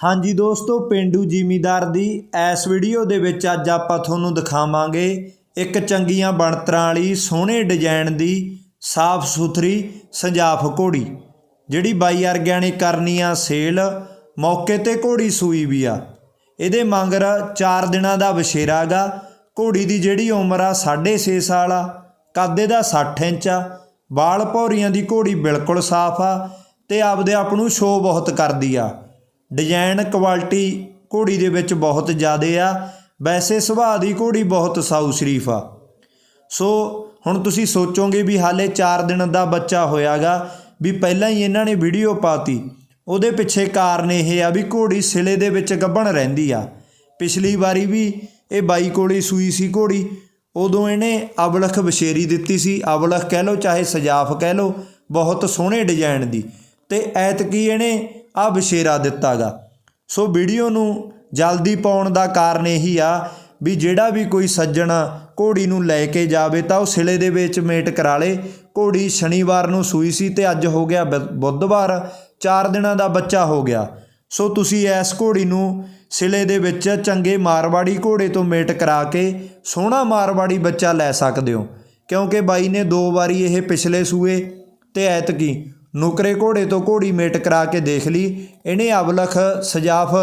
ਹਾਂਜੀ ਦੋਸਤੋ, ਪਿੰਡੂ ਜ਼ਿਮੀਦਾਰ ਦੀ ਇਸ ਵੀਡੀਓ ਦੇ ਵਿੱਚ ਅੱਜ ਆਪਾਂ ਤੁਹਾਨੂੰ ਦਿਖਾਵਾਂਗੇ ਇੱਕ ਚੰਗੀਆਂ ਬਣਤਰਾਂ ਵਾਲੀ ਸੋਹਣੇ ਡਿਜ਼ਾਈਨ ਦੀ ਸਾਫ਼ ਸੁਥਰੀ ਸੰਜਾਫ ਘੋੜੀ, ਜਿਹੜੀ ਬਾਈ ਆਰਗੈਨਿਕ ਕਰਨੀ ਆ ਸੇਲ, ਮੌਕੇ ਤੇ ਘੋੜੀ ਸੂਈ ਵੀ ਆ। ਇਹਦੇ ਮੰਗਰ 4 ਦਿਨਾਂ ਦਾ ਵਛੇਰਾ ਗਾ, ਘੋੜੀ ਦੀ ਜਿਹੜੀ ਉਮਰ ਆ 6.5 ਸਾਲ ਆ, ਕੱਦ ਦਾ 60 ਇੰਚ ਆ, ਵਾਲ ਭੌਰੀਆਂ ਦੀ ਘੋੜੀ ਬਿਲਕੁਲ ਸਾਫ਼ ਆ ਤੇ ਆਪਦੇ ਆਪ ਨੂੰ ਸ਼ੋਅ ਬਹੁਤ ਕਰਦੀ ਆ। ਡਿਜ਼ਾਈਨ ਕੁਆਲਿਟੀ ਘੋੜੀ ਦੇ ਵਿੱਚ ਬਹੁਤ ਜ਼ਿਆਦੇ ਆ। ਵੈਸੇ ਸੁਭਾਅ ਦੀ ਘੋੜੀ ਬਹੁਤ ਸਾਊ ਸ਼ਰੀਫ ਆ। ਸੋ ਹੁਣ ਤੁਸੀਂ ਸੋਚੋਗੇ ਵੀ ਹਾਲੇ 4 ਦਿਨ ਦਾ ਬੱਚਾ ਹੋਇਆਗਾ ਵੀ ਪਹਿਲਾਂ ਹੀ ਇਹਨਾਂ ਨੇ ਵੀਡੀਓ ਪਾਤੀ। ਉਹਦੇ ਪਿੱਛੇ ਕਾਰਨ ਇਹ ਆ ਵੀ ਘੋੜੀ ਸਿਲੇ ਦੇ ਵਿੱਚ ਗੱਭਣ ਰਹਿੰਦੀ ਆ। ਪਿਛਲੀ ਵਾਰੀ ਵੀ ਇਹ ਬਾਈ ਕੋਲੇ ਸੂਈ ਸੀ ਘੋੜੀ। ਉਦੋਂ ਇਹਨੇ ਅਵਲਖ ਬਸ਼ੇਰੀ ਦਿੱਤੀ ਸੀ। ਅਵਲਖ ਕਹਿ ਲਓ, ਚਾਹੇ ਸਜਾਫ ਕਹਿ ਲਓ, ਬਹੁਤ ਸੋਹਣੇ ਡਿਜ਼ਾਈਨ ਦੀ। ਤੇ ਐਤਕੀ ਇਹਨੇ ਆ ਬਸ਼ੇਰਾ ਦਿੱਤਾਗਾ। ਸੋ ਵੀਡੀਓ ਨੂੰ ਜਲਦੀ ਪਾਉਣ ਦਾ ਕਾਰਨ ਇਹੀ ਆ ਵੀ ਜਿਹੜਾ ਵੀ ਕੋਈ ਸੱਜਣ ਘੋੜੀ ਨੂੰ ਲੈ ਕੇ ਜਾਵੇ ਤਾਂ ਉਹ ਸਿਲੇ ਦੇ ਵਿੱਚ ਮੇਟ ਕਰਾ ਲੇ। ਘੋੜੀ ਸ਼ਨੀਵਾਰ ਨੂੰ ਸੂਈ ਸੀ ਤੇ ਅੱਜ ਹੋ ਗਿਆ ਬੁ- ਬੁੱਧਵਾਰ। 4 ਦਿਨਾਂ ਦਾ ਬੱਚਾ ਹੋ ਗਿਆ। ਸੋ ਤੁਸੀਂ ਇਸ ਘੋੜੀ ਨੂੰ ਸਿਲੇ ਦੇ ਵਿੱਚ ਚੰਗੇ ਮਾਰਵਾੜੀ ਘੋੜੇ ਤੋਂ ਮੇਟ ਕਰਾ ਕੇ ਸੋਹਣਾ ਮਾਰਵਾੜੀ ਬੱਚਾ ਲੈ ਸਕਦੇ ਹੋ। ਕਿਉਂਕਿ ਬਾਈ ਨੇ ਦੋ ਵਾਰੀ ਇਹ ਪਿਛਲੇ ਸੂਏ ਤੇ ਐਤਕੀ ਨੁਕਰੇ ਘੋੜੇ ਤੋਂ ਘੋੜੀ ਮੇਟ ਕਰਾ ਕੇ ਦੇਖ ਲਈ। ਇਹਨੇ ਅਬਲਖ ਸਜਾਫ,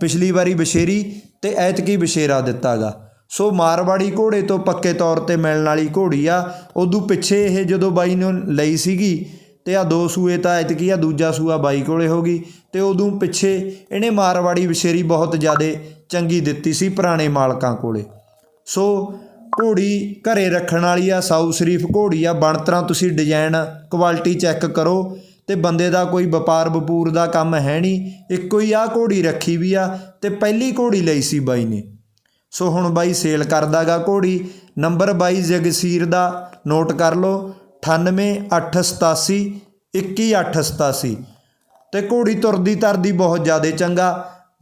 ਪਿਛਲੀ ਵਾਰੀ ਬਸ਼ੇਰੀ ਤੇ ਐਤਕੀ ਬਸ਼ੇਰਾ ਦਿੱਤਾਗਾ। ਸੋ ਮਾਰਵਾੜੀ ਘੋੜੇ ਤੋਂ ਪੱਕੇ ਤੌਰ ਤੇ ਮਿਲਣ ਵਾਲੀ ਘੋੜੀ ਆ। ਉਦੋਂ ਪਿੱਛੇ ਇਹ ਜਦੋਂ ਬਾਈ ਨੇ ਲਈ ਸੀਗੀ ਤੇ ਆ ਦੋ ਸੂਏ ਤਾਂ ਐਤਕੀ ਆ, ਦੂਜਾ ਸੂਆ ਬਾਈ ਕੋਲੇ ਹੋ ਗਈ ਤੇ ਉਦੋਂ ਪਿੱਛੇ ਇਹਨੇ ਮਾਰਵਾੜੀ ਬਸ਼ੇਰੀ ਬਹੁਤ ਜ਼ਿਆਦੇ ਚੰਗੀ ਦਿੱਤੀ ਸੀ ਪੁਰਾਣੇ ਮਾਲਕਾਂ ਕੋਲੇ। ਸੋ ਘੋੜੀ ਘਰੇ ਰੱਖਣ ਵਾਲੀ ਆ, ਸਾਊ ਸ਼ਰੀਫ ਘੋੜੀ ਆ। ਬਣਤਰਾਂ ਤੁਸੀਂ ਡਿਜ਼ਾਈਨ ਕੁਆਲਿਟੀ ਚੈੱਕ ਕਰੋ ਤੇ ਬੰਦੇ ਦਾ ਕੋਈ ਵਪਾਰ ਵਪੂਰ ਦਾ ਕੰਮ ਹੈ ਨਹੀਂ। ਇੱਕੋ ਹੀ ਆ ਘੋੜੀ ਰੱਖੀ ਵੀ ਆ ਤੇ ਪਹਿਲੀ ਘੋੜੀ ਲਈ ਸੀ ਬਾਈ ਨੇ। ਸੋ ਹੁਣ ਬਾਈ ਸੇਲ ਕਰਦਾਗਾ ਘੋੜੀ। ਨੰਬਰ ਬਾਈ ਜਗਸੀਰ ਦਾ ਨੋਟ ਕਰ ਲਓ 98887 21887 ਤੇ ਘੋੜੀ ਤੁਰਦੀ ਤਰਦੀ ਬਹੁਤ ਜ਼ਿਆਦਾ ਚੰਗਾ।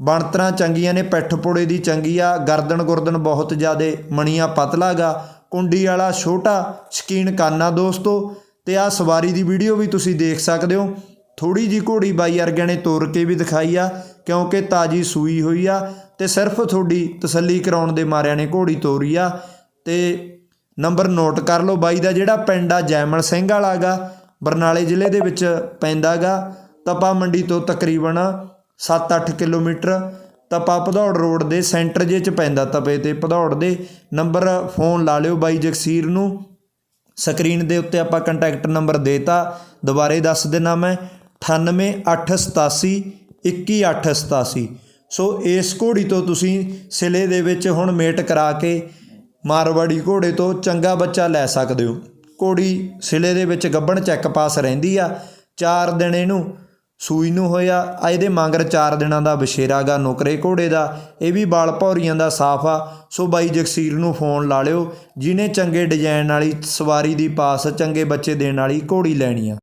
ਬਣਤਰਾਂ ਚੰਗੀਆਂ ਨੇ, ਪਿੱਠ ਪੋੜੇ ਦੀ ਚੰਗੀ ਆ, ਗਰਦਨ ਗੁਰਦਨ ਬਹੁਤ ਜ਼ਿਆਦੇ, ਮਣੀਆਂ ਪਤਲਾਗਾ ਕੁੰਡੀ ਵਾਲਾ ਛੋਟਾ ਸ਼ਕੀਨ ਕਾਨਾ ਦੋਸਤੋ, ਤੇ ਆ ਸਵਾਰੀ ਦੀ ਵੀਡੀਓ ਵੀ ਤੁਸੀਂ ਦੇਖ ਸਕਦੇ ਹੋ। ਥੋੜੀ ਜੀ ਘੋੜੀ ਬਾਈ ਵਰਗਿਆਂ ਨੇ ਤੋਰ ਕੇ ਵੀ ਦਿਖਾਈ ਆ, ਕਿਉਂਕਿ ਤਾਜੀ ਸੂਈ ਹੋਈ ਆ, ਤੇ ਸਿਰਫ ਤੁਹਾਡੀ ਤਸੱਲੀ ਕਰਾਉਣ ਦੇ ਮਾਰਿਆਂ ਨੇ ਘੋੜੀ ਤੋਰੀ ਆ। ਤੇ ਨੰਬਰ ਨੋਟ ਕਰ ਲਓ ਬਾਈ ਦਾ, ਜਿਹੜਾ ਪਿੰਡ ਆ ਜੈਮਲ ਸਿੰਘ ਵਾਲਾ ਗਾ, ਬਰਨਾਲੇ ਜ਼ਿਲ੍ਹੇ ਦੇ ਵਿੱਚ ਪੈਂਦਾਗਾ ਤਪਾ ਮੰਡੀ ਤੋਂ ਤਕਰੀਬਨ 7-8 ਕਿਲੋਮੀਟਰ ਤਪਾ ਭਦੌੜ ਰੋਡ ਦੇ ਸੈਂਟਰ ਜੇ ਚ ਪੈਂਦਾ ਤਪੇ ਤੇ, ਭਦੌੜ ਦੇ ਨੰਬਰ ਫੋਨ ਲਾ ਲਿਓ ਬਾਈ ਜਗਸੀਰ ਨੂੰ। ਸਕਰੀਨ ਦੇ ਉੱਤੇ ਆਪਾਂ ਕੰਟੈਕਟ ਨੰਬਰ ਦੇਤਾ, ਦੁਬਾਰੇ ਦੱਸ ਦੇਣਾ ਮੈਂ 98887 21887 ਸੋ ਇਸ ਘੋੜੀ ਤੋਂ ਤੁਸੀਂ ਸਿਲੇ ਦੇ ਵਿੱਚ ਹੁਣ ਮੇਟ ਕਰਾ ਕੇ ਮਾਰਵਾੜੀ ਘੋੜੇ ਤੋਂ ਚੰਗਾ ਬੱਚਾ ਲੈ ਸਕਦੇ ਹੋ। ਘੋੜੀ ਸਿਲੇ ਦੇ ਵਿੱਚ ਗੱਬਣ ਚੈੱਕ ਪਾਸ ਰਹਿੰਦੀ ਆ 4 ਦਿਨ ਇਹਨੂੰ ਸੂਈ ਨੂੰ ਹੋਇਆ। ਆ ਇਹਦੇ ਮੰਗਰ 4 ਦਿਨਾਂ ਦਾ ਬਸ਼ੇਰਾ ਗਾ ਨੁਕਰੇ ਘੋੜੇ ਦਾ, ਇਹ ਵੀ ਬਾਲ ਭੌਰੀਆਂ ਦਾ ਸਾਫ਼ ਆ। ਸੋ ਬਾਈ ਜਗਸੀਰ ਨੂੰ ਫੋਨ ਲਾ ਲਿਓ, ਜਿਹਨੇ ਚੰਗੇ ਡਿਜ਼ਾਈਨ ਵਾਲੀ ਸਵਾਰੀ ਦੀ ਪਾਸ ਚੰਗੇ ਬੱਚੇ ਦੇਣ ਵਾਲੀ ਘੋੜੀ ਲੈਣੀ ਆ।